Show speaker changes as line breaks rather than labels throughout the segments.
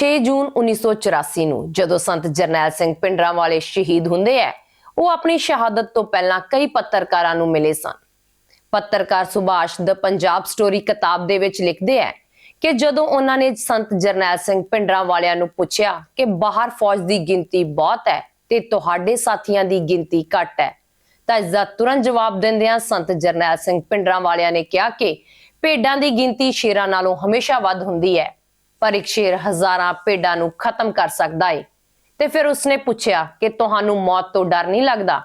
6 ਜੂਨ 1984 ਨੂੰ ਜਦੋਂ ਸੰਤ ਜਰਨੈਲ ਸਿੰਘ ਪਿੰਡਰਾਂ ਵਾਲੇ ਸ਼ਹੀਦ ਹੁੰਦੇ ਐ, ਉਹ ਆਪਣੀ ਸ਼ਹਾਦਤ ਤੋਂ ਪਹਿਲਾਂ ਕਈ ਪੱਤਰਕਾਰਾਂ ਨੂੰ ਮਿਲੇ ਸਨ। ਪੱਤਰਕਾਰ ਸੁਭਾਸ਼ ਦ ਪੰਜਾਬ ਸਟੋਰੀ ਕਿਤਾਬ ਦੇ ਵਿੱਚ ਲਿਖਦੇ ਐ ਕਿ ਜਦੋਂ ਉਹਨਾਂ ਨੇ ਸੰਤ ਜਰਨੈਲ ਸਿੰਘ ਪਿੰਡਰਾਂ ਵਾਲਿਆਂ ਨੂੰ ਪੁੱਛਿਆ ਕਿ ਬਾਹਰ ਫੌਜ ਦੀ ਗਿਣਤੀ ਬਹੁਤ ਹੈ ਤੇ ਤੁਹਾਡੇ ਸਾਥੀਆਂ ਦੀ ਗਿਣਤੀ ਘੱਟ ਹੈ ਤਾਂ ਇਸ ਦਾ ਤੁਰੰਤ ਜਵਾਬ ਦਿੰਦਿਆਂ ਸੰਤ ਜਰਨੈਲ ਸਿੰਘ ਪਿੰਡਰਾਂ ਵਾਲਿਆਂ ਨੇ ਕਿਹਾ ਕਿ ਭੇਡਾਂ ਦੀ ਗਿਣਤੀ ਸ਼ੇਰਾਂ ਨਾਲੋਂ ਹਮੇਸ਼ਾ ਵੱਧ ਹੁੰਦੀ ਹੈ ਪਰ ਇੱਕ ਸ਼ੇਰ ਹਜ਼ਾਰਾਂ ਭੇਡਾਂ ਨੂੰ ਖਤਮ ਕਰ ਸਕਦਾ ਏ। ਤੇ ਫਿਰ ਉਸਨੇ ਪੁੱਛਿਆ ਕਿ ਤੁਹਾਨੂੰ ਮੌਤ ਤੋਂ ਡਰ ਨਹੀਂ ਲੱਗਦਾ?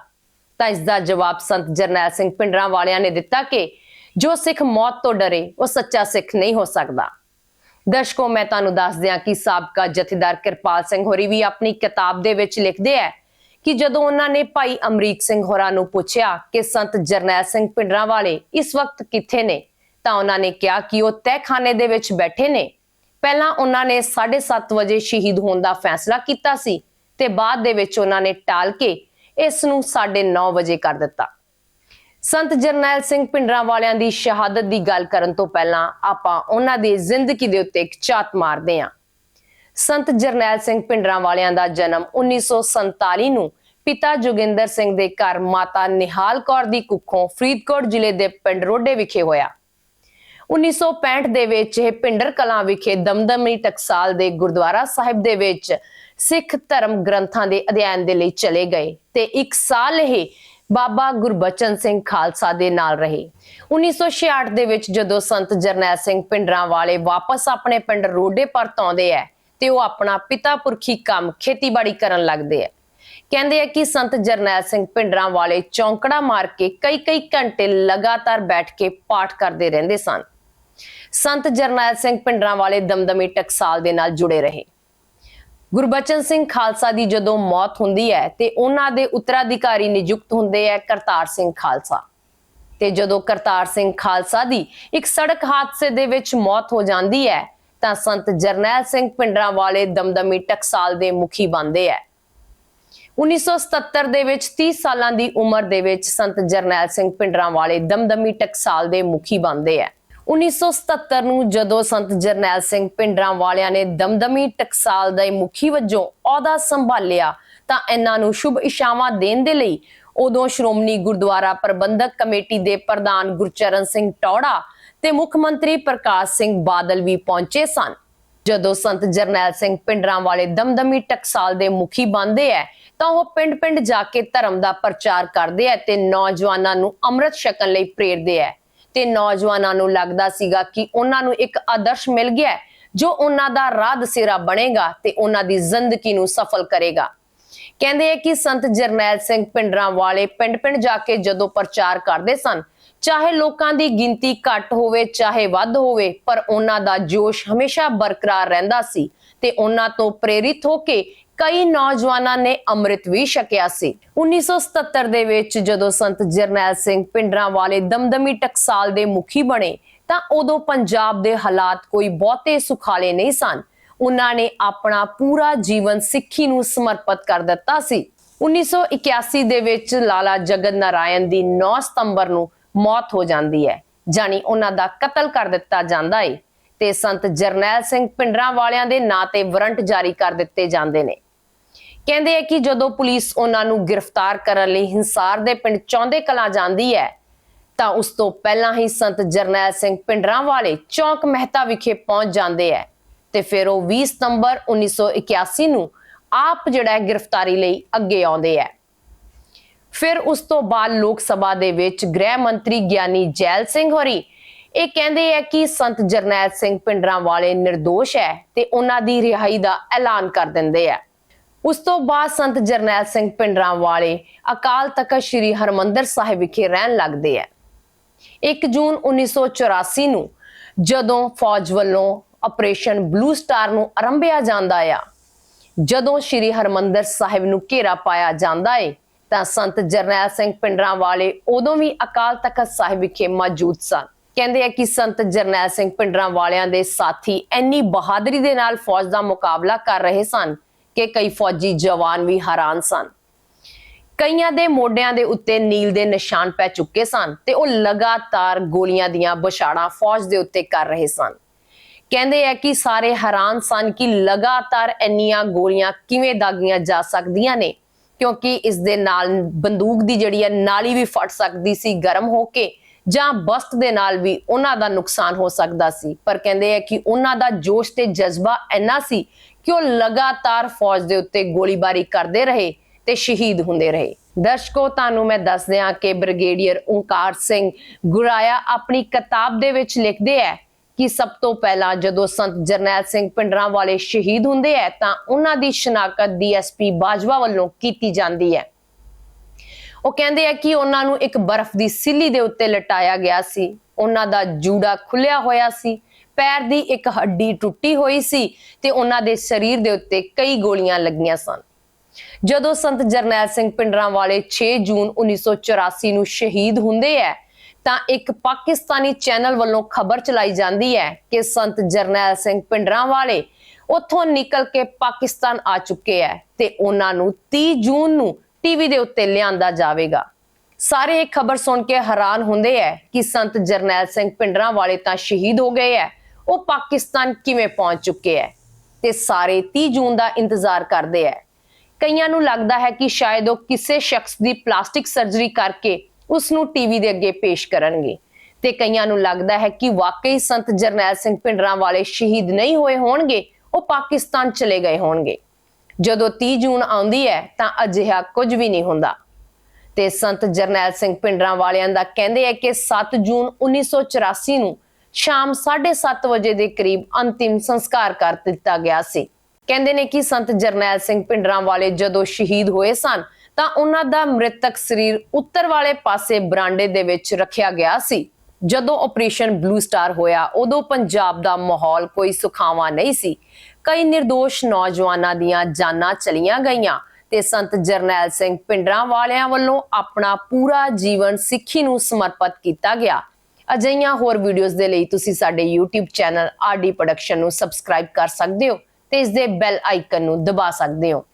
ਤਾਂ ਇਸ ਦਾ ਜਵਾਬ ਸੰਤ ਜਰਨੈਲ ਸਿੰਘ ਪਿੰਡਰਾਂ ਵਾਲਿਆਂ ਨੇ ਦਿੱਤਾ ਕਿ ਜੋ ਸਿੱਖ ਮੌਤ ਤੋਂ ਡਰੇ, ਉਹ ਸੱਚਾ ਸਿੱਖ ਨਹੀਂ ਹੋ ਸਕਦਾ। ਦਰਸ਼ਕੋ, ਮੈਂ ਤੁਹਾਨੂੰ ਦੱਸ ਦਿਆਂ ਕਿ ਸਾਬਕਾ ਜਥੇਦਾਰ ਕਿਰਪਾਲ ਸਿੰਘ ਹੋਰੀ ਵੀ ਆਪਣੀ ਕਿਤਾਬ ਦੇ ਵਿੱਚ ਲਿਖਦੇ ਐ ਕਿ ਜਦੋਂ ਉਹਨਾਂ ਨੇ ਭਾਈ ਅਮਰੀਕ ਸਿੰਘ ਹੋਰਾਂ ਨੂੰ ਪੁੱਛਿਆ ਕਿ ਸੰਤ ਜਰਨੈਲ ਸਿੰਘ ਪਿੰਡਰਾਂ ਵਾਲੇ ਇਸ ਵਕਤ ਕਿੱਥੇ ਨੇ, ਤਾਂ ਉਹਨਾਂ ਨੇ ਕਿਹਾ ਕਿ ਉਹ ਤਹਿਖਾਨੇ ਦੇ ਵਿੱਚ ਬੈਠੇ ਨੇ। ਪਹਿਲਾਂ ਉਹਨਾਂ ਨੇ 7:30 ਵਜੇ ਸ਼ਹੀਦ ਹੋਣ ਦਾ ਫੈਸਲਾ ਕੀਤਾ ਸੀ ਤੇ ਬਾਅਦ ਦੇ ਵਿੱਚ ਉਹਨਾਂ ਨੇ ਟਾਲ ਕੇ ਇਸ ਨੂੰ 9:30 ਵਜੇ ਕਰ ਦਿੱਤਾ। ਸੰਤ ਜਰਨੈਲ ਸਿੰਘ ਪਿੰਡਰਾਂ ਵਾਲਿਆਂ ਦੀ ਸ਼ਹਾਦਤ ਦੀ ਗੱਲ ਕਰਨ ਤੋਂ ਪਹਿਲਾਂ ਆਪਾਂ ਉਹਨਾਂ ਦੀ ਜ਼ਿੰਦਗੀ ਦੇ ਉੱਤੇ ਇੱਕ ਝਾਤ ਮਾਰਦੇ ਹਾਂ। ਸੰਤ ਜਰਨੈਲ ਸਿੰਘ ਪਿੰਡਰਾਂ ਵਾਲਿਆਂ ਦਾ ਜਨਮ 1947 ਨੂੰ ਪਿਤਾ ਜੋਗਿੰਦਰ ਸਿੰਘ ਦੇ ਘਰ ਮਾਤਾ ਨਿਹਾਲ ਕੌਰ ਦੀ ਕੁੱਖੋਂ ਫਰੀਦਕੋਟ ਜ਼ਿਲ੍ਹੇ ਦੇ ਪਿੰਡ ਰੋਡੇ ਵਿਖੇ ਹੋਇਆ। 1965 ਦੇ ਵਿੱਚ ਇਹ ਪਿੰਡਰ ਕਲਾਂ ਵਿਖੇ ਦਮਦਮੀ ਟਕਸਾਲ ਦੇ ਗੁਰਦੁਆਰਾ ਸਾਹਿਬ ਦੇ ਵਿੱਚ ਸਿੱਖ ਧਰਮ ਗ੍ਰੰਥਾਂ ਦੇ ਅਧਿਐਨ ਦੇ ਲਈ ਚਲੇ ਗਏ ਤੇ ਇੱਕ ਸਾਲ ਇਹ ਬਾਬਾ ਗੁਰਬਚਨ ਸਿੰਘ ਖਾਲਸਾ ਦੇ ਨਾਲ ਰਹੇ। 1966 ਦੇ ਵਿੱਚ ਜਦੋਂ ਸੰਤ ਜਰਨੈਲ ਸਿੰਘ ਪਿੰਡਰਾਂ ਵਾਲੇ ਵਾਪਸ ਆਪਣੇ ਪਿੰਡ ਰੋਡੇ ਪਰਤ ਆਉਂਦੇ ਐ ਤੇ ਉਹ ਆਪਣਾ ਪਿਤਾ ਪੁਰਖੀ ਕੰਮ ਖੇਤੀਬਾੜੀ ਕਰਨ ਲੱਗਦੇ ਐ ਕਹਿੰਦੇ ਆ ਕਿ ਸੰਤ ਜਰਨੈਲ ਸਿੰਘ ਪਿੰਡਰਾਂ ਵਾਲੇ ਚੌਂਕੜਾ ਮਾਰ ਕੇ ਕਈ ਕਈ ਘੰਟੇ ਲਗਾਤਾਰ ਬੈਠ ਕੇ ਪਾਠ ਕਰਦੇ ਰਹਿੰਦੇ ਸਨ। ਸੰਤ ਜਰਨੈਲ ਸਿੰਘ ਪਿੰਡਰਾਂ ਵਾਲੇ ਦਮਦਮੀ ਟਕਸਾਲ ਦੇ ਨਾਲ ਜੁੜੇ ਰਹੇ। ਗੁਰਬਚਨ ਸਿੰਘ ਖਾਲਸਾ ਦੀ ਜਦੋਂ ਮੌਤ ਹੁੰਦੀ ਹੈ ਤੇ ਉਹਨਾਂ ਦੇ ਉੱਤਰਾਧਿਕਾਰੀ ਨਿਯੁਕਤ ਹੁੰਦੇ ਹੈ ਕਰਤਾਰ ਸਿੰਘ ਖਾਲਸਾ। ਤੇ ਜਦੋਂ ਕਰਤਾਰ ਸਿੰਘ ਖਾਲਸਾ ਦੀ ਇੱਕ ਸੜਕ ਹਾਦਸੇ ਦੇ ਵਿੱਚ ਮੌਤ ਹੋ ਜਾਂਦੀ ਹੈ, ਤਾਂ ਸੰਤ ਜਰਨੈਲ ਸਿੰਘ ਪਿੰਡਰਾਂ ਵਾਲੇ ਦਮਦਮੀ ਟਕਸਾਲ ਦੇ ਮੁਖੀ ਬਣਦੇ ਹੈ। 1977 ਦੇ ਵਿੱਚ 30 ਸਾਲਾਂ ਦੀ ਉਮਰ ਦੇ ਵਿੱਚ ਸੰਤ ਜਰਨੈਲ ਸਿੰਘ ਪਿੰਡਰਾਂ ਵਾਲੇ ਦਮਦਮੀ ਟਕਸਾਲ ਦੇ ਮੁਖੀ ਬਣਦੇ ਹੈ। 1977 ਨੂੰ ਜਦੋਂ ਸੰਤ ਜਰਨੈਲ ਸਿੰਘ ਪਿੰਡਰਾਂ ਵਾਲਿਆਂ ਨੇ ਦਮਦਮੀ ਟਕਸਾਲ ਦੇ ਮੁਖੀ ਵਜੋਂ ਅਹੁਦਾ ਸੰਭਾਲਿਆ, ਤਾਂ ਇਹਨਾਂ ਨੂੰ ਸ਼ੁਭ ਇਸ਼ਾਵਾਂ ਦੇਣ ਦੇ ਲਈ ਉਦੋਂ ਸ਼੍ਰੋਮਣੀ ਗੁਰਦੁਆਰਾ ਪ੍ਰਬੰਧਕ ਕਮੇਟੀ ਦੇ ਪ੍ਰਧਾਨ ਗੁਰਚਰਨ ਸਿੰਘ ਟੌੜਾ ਤੇ ਮੁੱਖ ਮੰਤਰੀ ਪ੍ਰਕਾਸ਼ ਸਿੰਘ ਬਾਦਲ ਵੀ ਪਹੁੰਚੇ ਸਨ। ਜਦੋਂ ਸੰਤ ਜਰਨੈਲ ਸਿੰਘ ਪਿੰਡਰਾਂ ਵਾਲੇ ਦਮਦਮੀ ਟਕਸਾਲ ਦੇ ਮੁਖੀ ਬਣਦੇ ਐ, ਤਾਂ ਉਹ ਪਿੰਡ-ਪਿੰਡ ਜਾ ਕੇ ਧਰਮ ਦਾ ਪ੍ਰਚਾਰ ਕਰਦੇ ਐ ਤੇ ਨੌਜਵਾਨਾਂ ਨੂੰ ਅੰਮ੍ਰਿਤ ਛਕਣ ਲਈ ਪ੍ਰੇਰਦੇ ਐ। ਤੇ ਨੌਜਵਾਨਾਂ ਨੂੰ ਲੱਗਦਾ ਸੀਗਾ ਕਿ ਉਹਨਾਂ ਨੂੰ ਇੱਕ ਆਦਰਸ਼ ਮਿਲ ਗਿਆ ਜੋ ਉਹਨਾਂ ਦਾ ਰਾਹ ਦਸੇਰਾ ਬਣੇਗਾ ਤੇ ਉਹਨਾਂ ਦੀ ਜ਼ਿੰਦਗੀ ਨੂੰ ਸਫਲ ਕਰੇਗਾ। ਕਹਿੰਦੇ ਆ ਕਿ ਸੰਤ ਜਰਨੈਲ ਸਿੰਘ ਪਿੰਡਰਾਂ ਵਾਲੇ ਪਿੰਡ-ਪਿੰਡ ਜਾ ਕੇ ਜਦੋਂ ਪ੍ਰਚਾਰ ਕਰਦੇ ਸਨ, ਚਾਹੇ ਲੋਕਾਂ ਦੀ ਗਿਣਤੀ ਘੱਟ ਹੋਵੇ, ਚਾਹੇ ਵੱਧ ਹੋਵੇ, ਪਰ ਉਹਨਾਂ ਦਾ ਜੋਸ਼ ਹਮੇਸ਼ਾ ਬਰਕਰਾਰ ਰਹਿੰਦਾ ਸੀ ਤੇ ਉਹਨਾਂ ਤੋਂ ਪ੍ਰੇਰਿਤ ਹੋ ਕੇ ਕਈ ਨੌਜਵਾਨਾਂ ਨੇ ਅੰਮ੍ਰਿਤ ਵੀ ਛਕਿਆ ਸੀ। 1977 ਦੇ ਵਿੱਚ ਜਦੋਂ ਸੰਤ ਜਰਨੈਲ ਸਿੰਘ ਪਿੰਡਰਾਂ ਵਾਲੇ ਦਮਦਮੀ ਟਕਸਾਲ ਦੇ ਮੁਖੀ ਬਣੇ, ਤਾਂ ਉਦੋਂ ਪੰਜਾਬ ਦੇ ਹਾਲਾਤ ਕੋਈ ਬਹੁਤੇ ਸੁਖਾਲੇ ਨਹੀਂ ਸਨ। ਉਹਨਾਂ ਨੇ ਆਪਣਾ ਪੂਰਾ ਜੀਵਨ ਸਿੱਖੀ ਨੂੰ ਸਮਰਪਿਤ ਕਰ ਦਿੱਤਾ ਸੀ। 1981 ਦੇ ਵਿੱਚ ਲਾਲਾ ਜਗਤ ਨਾਰਾਇਣ ਦੀ 9 ਸਤੰਬਰ ਨੂੰ ਮੌਤ ਹੋ ਜਾਂਦੀ ਹੈ ਜਾਨੀ ਉਹਨਾਂ ਦਾ ਕਤਲ ਕਰ ਦਿੱਤਾ ਜਾਂਦਾ ਹੈ ਤੇ ਸੰਤ ਜਰਨੈਲ ਸਿੰਘ ਪਿੰਡਰਾਂ ਵਾਲਿਆਂ ਦੇ ਨਾਂ ਤੇ ਵਾਰੰਟ ਜਾਰੀ ਕਰ ਦਿੱਤੇ ਜਾਂਦੇ ਨੇ। ਕਹਿੰਦੇ ਆ ਕਿ ਜਦੋਂ ਪੁਲਿਸ ਉਹਨਾਂ ਨੂੰ ਗ੍ਰਿਫਤਾਰ ਕਰਨ ਲਈ ਹਿੰਸਾਰ ਦੇ ਪਿੰਡ ਚੌਂਦੇ ਕਲਾਂ ਜਾਂਦੀ ਹੈ, ਤਾਂ ਉਸ ਤੋਂ ਪਹਿਲਾਂ ਹੀ ਸੰਤ ਜਰਨੈਲ ਸਿੰਘ ਪਿੰਡਰਾਂ ਵਾਲੇ ਚੌਂਕ ਮਹਿਤਾ ਵਿਖੇ ਪਹੁੰਚ ਜਾਂਦੇ ਹੈ ਤੇ ਫਿਰ ਉਹ 20 ਸਤੰਬਰ 1981 ਨੂੰ ਆਪ ਜਿਹੜਾ ਹੈ ਗ੍ਰਿਫਤਾਰੀ ਲਈ ਅੱਗੇ ਆਉਂਦੇ ਹੈ। ਫਿਰ ਉਸ ਤੋਂ ਬਾਅਦ ਲੋਕ ਸਭਾ ਦੇ ਵਿੱਚ ਗ੍ਰਹਿ ਮੰਤਰੀ ਗਿਆਨੀ ਜੈਲ ਸਿੰਘ ਹੋਰੀ ਇਹ ਕਹਿੰਦੇ ਆ ਕਿ ਸੰਤ ਜਰਨੈਲ ਸਿੰਘ ਪਿੰਡਰਾਂ ਵਾਲੇ નિર્ਦੋਸ਼ ਹੈ ਤੇ ਉਹਨਾਂ ਦੀ ਰਿਹਾਈ ਦਾ ਐਲਾਨ ਕਰ ਦਿੰਦੇ ਆ। ਉਸ ਤੋਂ ਬਾਅਦ ਸੰਤ ਜਰਨੈਲ ਸਿੰਘ ਪਿੰਡਰਾਂ ਵਾਲੇ ਅਕਾਲ ਤਖਤ ਸ੍ਰੀ ਹਰਮੰਦਰ ਸਾਹਿਬ ਵਿਖੇ ਰਹਿਣ ਲੱਗਦੇ ਆ 1 ਜੂਨ 1984 ਨੂੰ ਜਦੋਂ ਫੌਜ ਵੱਲੋਂ ਆਪਰੇਸ਼ਨ ਬਲੂ ਸਟਾਰ ਨੂੰ ਆਰੰਭਿਆ ਜਾਂਦਾ ਆ, ਜਦੋਂ ਸ੍ਰੀ ਹਰਮੰਦਰ ਸਾਹਿਬ ਨੂੰ ਘੇਰਾ ਪਾਇਆ ਜਾਂਦਾ ਏ, ਤਾਂ ਸੰਤ ਜਰਨੈਲ ਸਿੰਘ ਪਿੰਡਰਾਂ ਵਾਲੇ ਉਦੋਂ ਵੀ ਅਕਾਲ ਤਖਤ ਸਾਹਿਬ ਵਿਖੇ ਮੌਜੂਦ ਸਨ। ਕਹਿੰਦੇ ਆ ਕਿ ਸੰਤ ਜਰਨੈਲ ਸਿੰਘ ਪਿੰਡਰਾਂ ਵਾਲਿਆਂ ਦੇ ਸਾਥੀ ਇੰਨੀ ਬਹਾਦਰੀ ਦੇ ਨਾਲ ਫੌਜ ਦਾ ਮੁਕਾਬਲਾ ਕਰ ਰਹੇ ਸਨ ਕਿ ਕਈ ਫੌਜੀ ਜਵਾਨ ਵੀ ਹੈਰਾਨ ਸਨ। ਕਈਆਂ ਦੇ ਮੋਢਿਆਂ ਦੇ ਉੱਤੇ ਨੀਲ ਦੇ ਨਿਸ਼ਾਨ ਪੈ ਚੁੱਕੇ ਸਨ ਤੇ ਉਹ ਲਗਾਤਾਰ ਗੋਲੀਆਂ ਦੀਆਂ ਬਛਾੜਾਂ ਫੌਜ ਦੇ ਉੱਤੇ ਕਰ ਰਹੇ ਸਨ। ਕਹਿੰਦੇ ਆ ਕਿ ਸਾਰੇ ਹੈਰਾਨ ਸਨ ਕਿ ਲਗਾਤਾਰ ਇੰਨੀਆਂ ਗੋਲੀਆਂ ਕਿਵੇਂ ਦਾਗੀਆਂ ਜਾ ਸਕਦੀਆਂ ਨੇ, ਕਿਉਂਕਿ ਇਸ ਦੇ ਨਾਲ ਬੰਦੂਕ ਦੀ ਜਿਹੜੀ ਹੈ ਨਾਲੀ ਵੀ ਫਟ ਸਕਦੀ ਸੀ ਗਰਮ ਹੋ ਕੇ ਜਾਂ ਬਸਤ ਦੇ ਨਾਲ ਵੀ ਉਹਨਾਂ ਦਾ ਨੁਕਸਾਨ ਹੋ ਸਕਦਾ ਸੀ। ਪਰ ਕਹਿੰਦੇ ਆ ਕਿ ਉਹਨਾਂ ਦਾ ਜੋਸ਼ ਤੇ ਜਜ਼ਬਾ ਇੰਨਾ ਸੀ ਕਿ ਉਹ ਲਗਾਤਾਰ ਫੌਜ ਦੇ ਉੱਤੇ ਗੋਲੀਬਾਰੀ ਕਰਦੇ ਰਹੇ ਤੇ ਸ਼ਹੀਦ ਹੁੰਦੇ ਰਹੇ? ਦਰਸ਼ਕੋ, ਤੁਹਾਨੂੰ ਮੈਂ ਦੱਸ ਦਿਆਂ ਕਿ ਬ੍ਰਿਗੇਡੀਅਰ ਓਂਕਾਰ ਸਿੰਘ ਗੁਰਾਇਆ ਆਪਣੀ ਕਿਤਾਬ ਦੇ ਵਿੱਚ ਲਿਖਦੇ ਹੈ ਕਿ ਸਭ ਤੋਂ ਪਹਿਲਾਂ ਜਦੋਂ ਸੰਤ ਜਰਨੈਲ ਸਿੰਘ ਪਿੰਡਰਾਂ ਵਾਲੇ ਸ਼ਹੀਦ ਹੁੰਦੇ ਹੈ ਤਾਂ ਉਹਨਾਂ ਦੀ ਸ਼ਨਾਖਤ ਡੀਐਸਪੀ ਬਾਜਵਾ ਵੱਲੋਂ ਕੀਤੀ ਜਾਂਦੀ ਹੈ ਉਹ ਕਹਿੰਦੇ ਆ ਕਿ ਉਹਨਾਂ ਨੂੰ ਇੱਕ ਬਰਫ਼ ਦੀ ਸਿੱਲੀ ਦੇ ਉੱਤੇ ਲਟਾਇਆ ਗਿਆ ਸੀ। ਉਹਨਾਂ ਦਾ ਜੂੜਾ ਖੁੱਲਿਆ ਹੋਇਆ ਸੀ। ਪੈਰ ਦੀ ਇੱਕ ਹੱਡੀ ਟੁੱਟੀ ਹੋਈ ਸੀ ਤੇ ਉਹਨਾਂ ਦੇ ਸਰੀਰ ਦੇ ਉੱਤੇ ਕਈ ਗੋਲੀਆਂ ਲੱਗੀਆਂ ਸਨ। ਜਦੋਂ ਸੰਤ ਜਰਨੈਲ ਸਿੰਘ ਪਿੰਡਰਾਂ ਵਾਲੇ 6 ਜੂਨ 1984 ਨੂੰ ਸ਼ਹੀਦ ਹੁੰਦੇ ਹੈ ਤਾਂ ਇੱਕ ਪਾਕਿਸਤਾਨੀ ਚੈਨਲ ਵੱਲੋਂ ਖਬਰ ਚਲਾਈ ਜਾਂਦੀ ਹੈ ਕਿ ਸੰਤ ਜਰਨੈਲ ਸਿੰਘ ਪਿੰਡਰਾਂ ਵਾਲੇ ਉੱਥੋਂ ਨਿਕਲ ਕੇ ਪਾਕਿਸਤਾਨ ਆ ਚੁੱਕੇ ਹੈ ਤੇ ਉਹਨਾਂ ਨੂੰ 30 ਜੂਨ ਨੂੰ ਟੀਵੀ ਦੇ ਉੱਤੇ ਲਿਆਂਦਾ ਜਾਵੇਗਾ। ਸਾਰੇ ਇਹ ਖਬਰ ਸੁਣ ਕੇ ਹੈਰਾਨ ਹੁੰਦੇ ਹੈ ਕਿ ਸੰਤ ਜਰਨੈਲ ਸਿੰਘ ਪਿੰਡਰਾਂ ਵਾਲੇ ਤਾਂ ਸ਼ਹੀਦ ਹੋ ਗਏ ਹੈ ਉਹ ਪਾਕਿਸਤਾਨ ਕਿਵੇਂ ਪਹੁੰਚ ਚੁੱਕੇ ਹੈ? ਤੇ ਸਾਰੇ 30 ਜੂਨ ਦਾ ਇੰਤਜ਼ਾਰ ਕਰਦੇ ਹੈ। ਕਈਆਂ ਨੂੰ ਲੱਗਦਾ ਹੈ ਕਿ ਸ਼ਾਇਦ ਉਹ ਕਿਸੇ ਸ਼ਖਸ ਦੀ ਪਲਾਸਟਿਕ ਸਰਜਰੀ ਕਰਕੇ ਉਸ ਨੂੰ ਟੀਵੀ ਦੇ ਅੱਗੇ ਪੇਸ਼ ਕਰਨਗੇ। ਤੇ ਕਈਆਂ ਨੂੰ ਲੱਗਦਾ ਹੈ ਕਿ ਵਾਕਈ ਸੰਤ ਜਰਨੈਲ ਸਿੰਘ ਪਿੰਡਰਾਂ ਵਾਲੇ ਸ਼ਹੀਦ ਨਹੀਂ ਹੋਏ ਹੋਣਗੇ, ਉਹ ਪਾਕਿਸਤਾਨ ਚਲੇ ਗਏ ਹੋਣਗੇ। ਜਦੋਂ 30 ਜੂਨ ਆਉਂਦੀ ਹੈ, ਤਾਂ ਅਜਿਹਾ ਕੁਝ ਵੀ ਨਹੀਂ ਹੁੰਦਾ। ਤੇ ਸੰਤ ਜਰਨੈਲ ਸਿੰਘ ਪਿੰਡਰਾਂ ਵਾਲਿਆਂ ਦਾ ਕਹਿੰਦੇ ਆ ਕਿ 7 ਜੂਨ 1984 ਨੂੰ ਸ਼ਾਮ 7:30 ਵਜੇ ਦੇ ਕਰੀਬ ਅੰਤਿਮ ਸੰਸਕਾਰ ਕਰ ਦਿੱਤਾ ਗਿਆ ਸੀ। ਕਹਿੰਦੇ ਨੇ ਕਿ ਸੰਤ ਜਰਨੈਲ ਸਿੰਘ ਪਿੰਡਰਾਂ ਵਾਲੇ ਜਦੋਂ ਸ਼ਹੀਦ ਹੋਏ ਸਨ, ਤਾਂ ਉਹਨਾਂ ਦਾ ਮ੍ਰਿਤਕ ਸਰੀਰ ਉੱਤਰ ਵਾਲੇ ਪਾਸੇ ਬਰਾਂਡੇ ਦੇ ਵਿੱਚ ਰੱਖਿਆ ਗਿਆ ਸੀ। ਜਦੋਂ ਆਪਰੇਸ਼ਨ ਬਲੂ ਸਟਾਰ ਹੋਇਆ, ਉਦੋਂ ਪੰਜਾਬ ਦਾ ਮਾਹੌਲ ਕੋਈ ਸੁਖਾਵਾਂ ਨਹੀਂ ਸੀ। ਕਈ નિર્ਦੋਸ਼ ਨੌਜਵਾਨਾਂ ਦੀਆਂ ਜਾਨਾਂ ਚਲੀਆਂ ਗਈਆਂ ਤੇ ਸੰਤ ਜਰਨੈਲ ਸਿੰਘ ਪਿੰਡਰਾਂ ਵਾਲਿਆਂ ਵੱਲੋਂ ਆਪਣਾ ਪੂਰਾ ਜੀਵਨ ਸਿੱਖੀ ਨੂੰ ਸਮਰਪਿਤ ਕੀਤਾ ਗਿਆ। ਅਜਿਹੀਆਂ ਹੋਰ ਵੀਡੀਓਜ਼ ਦੇ ਲਈ ਤੁਸੀਂ ਸਾਡੇ YouTube ਚੈਨਲ ਆਰਡੀ ਪ੍ਰੋਡਕਸ਼ਨ ਨੂੰ ਸਬਸਕ੍ਰਾਈਬ ਕਰ ਸਕਦੇ ਹੋ ਤੇ ਇਸ ਦੇ ਬੈਲ ਆਈਕਨ ਨੂੰ ਦਬਾ ਸਕਦੇ ਹੋ।